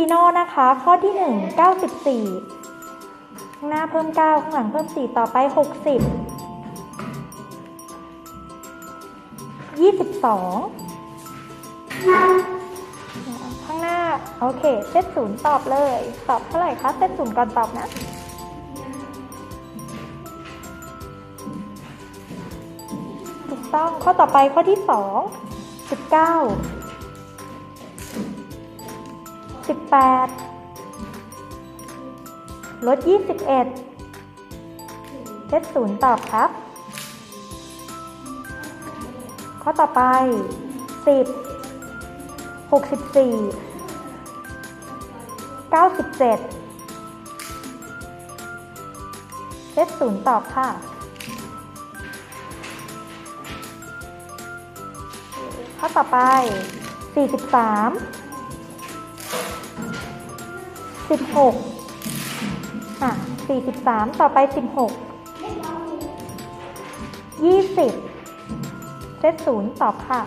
ฟีโน่นะคะ ข้อที่ 1 94 ข้างหน้าเพิ่ม 9 ข้างหลังเพิ่ม 4 ต่อไป 60 22 ข้างหน้า โอเค เซตศูนย์ตอบเลย ตอบเท่าไหร่คะ เซตศูนย์ก่อนตอบนะถูกต้องข้อต่อไปข้อที่ 2 19 18ลด21เซตศูนย์ตอบครับ ข้อต่อไป10 64 97เซตศูนย์ตอบค่ะข้อต่อไป 43 16อะ43ต่อไป16 20เซตศูนย์ตอบค่ะ